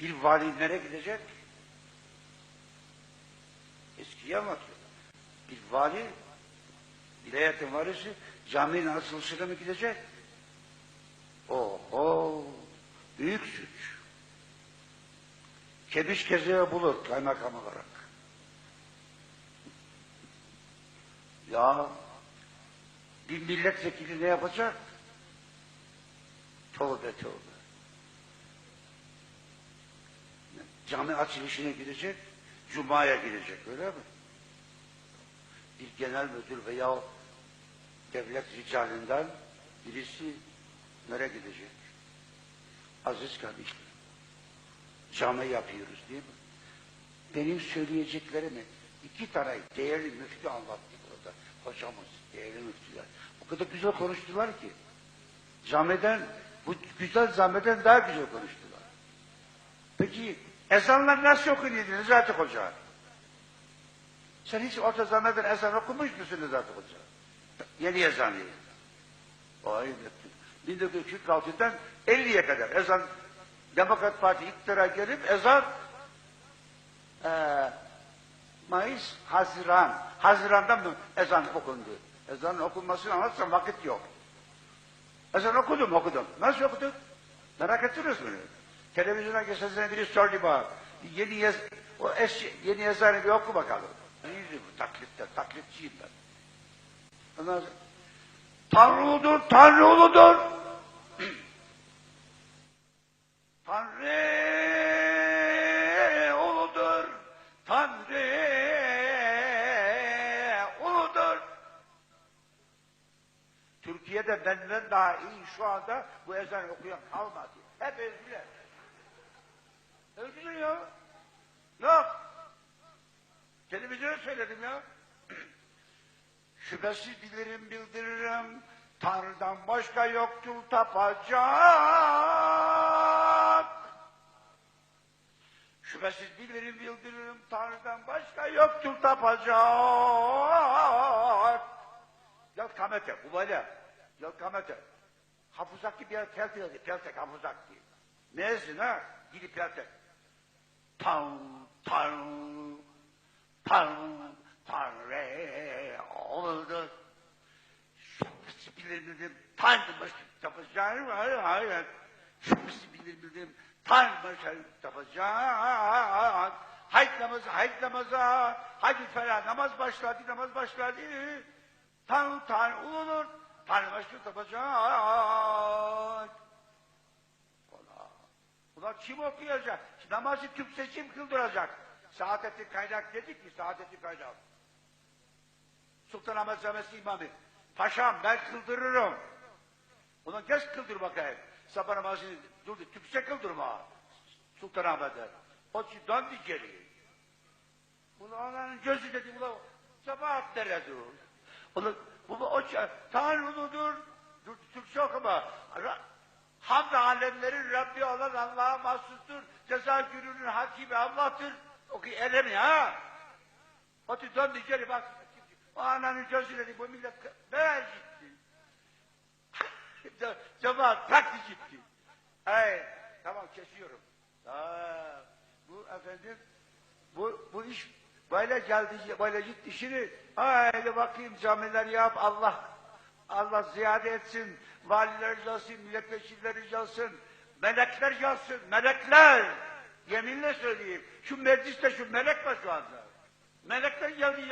Bir vali nereye gidecek? Eskiyi anlatıyor. Bir vali, vilayetin valisi caminin açılışına mı gidecek? Oho! Büyük suç. Kebiş kezeği bulur kaymakam olarak. Ya bir milletvekili ne yapacak? Tövbe tövbe. Cami açılışına gidecek, Cuma'ya gidecek öyle mi? Bir genel müdür veya devlet ricalinden birisi nereye gidecek? Aziz kardeşlerim, cami yapıyoruz değil mi? Benim söyleyeceklerimi iki tane değerli müftü anlattı burada. Hocamız, değerli müftüler. O kadar güzel konuştular ki. Camiden, bu güzel camiden daha güzel konuştular. Peki ezanlar nasıl okunuyordu Necati Hoca? Sen hiç orta zameden ezan okumuş musun Necati Hoca? Yeni ezanı. Vay be. 1946'dan 50'ye kadar ezan Demokrat Parti iktidara gelip ezan eee Mayıs, Haziran. Haziran'da mı ezan okundu? Ezanın okunmasını anlatsam vakit yok. Ezan okudum okudum. Nasıl okudun? Merak ettiniz mi? Televizyona geçen biri sordu bana. Yeni yaz, o eski, yeni yazarı bir oku bakalım. İyiydi bu taklitte, taklitçiyim ben. Ondan sonra, Tanrı uludur, Tanrı uludur. Tanrı uludur. Türkiye'de benden daha iyi şu anda bu ezan okuyan kalmadı. Hep öldüler. Öldüler ya. Yok. Televizyona söyledim ya. Şüphesiz bilirim bildiririm. Tanrı'dan başka yoktur tapacak. Şüphesiz bilirim bildiririm. Tanrı'dan başka yoktur tapacak. Yal kamete, ubale. Yal kamete. Hafızaki bir yer peltek. Peltek hafızaki. Nesin ha? Gidip peltek. Tan, tan, tan, tanrı oldu. Bilir bildim. Tanrı başı tapacağım. Hayır, hayır. Bilir bildim. Tanrı başı tapacağım. Hayt namazı, hayt namaza. Hadi falan namaz başladı, namaz başladı. Tanrı, Tanrı uludur. Tanrı başı tapacak. Ulan kim okuyacak? Namazı Türkçe kim kıldıracak? Saadettin Kaynak dedi ki, Saadettin Kaynak. Sultanahmet Camisi imamı. Paşam ben kıldırırım. Ona geç kıldır bakayım. Sabah namazını dur Türkçe kıldırma. Sultanahmet'e. O döndü geri. Ulan ananın gözü dedi ulan sabah deredi. Ulan bu o Tanrı uludur. Dur, Türkçe okuma. Ra- Hamd alemlerin Rabbi olan Allah'a mahsustur. Ceza gününün hakimi Allah'tır. Oku elemi ha. Hadi döndü geri bak. O ananın gözü dedi bu millet ben gitti. Ce- Cemaat kalktı gitti. Hey, tamam kesiyorum. Aa, bu efendim bu bu iş böyle geldi böyle gitti şimdi haydi bakayım camiler yap Allah Allah ziyade etsin valiler yazsın milletvekilleri yazsın melekler yazsın melekler. Yeminle söyleyeyim şu mecliste şu melek var şu anda. Melekler geldi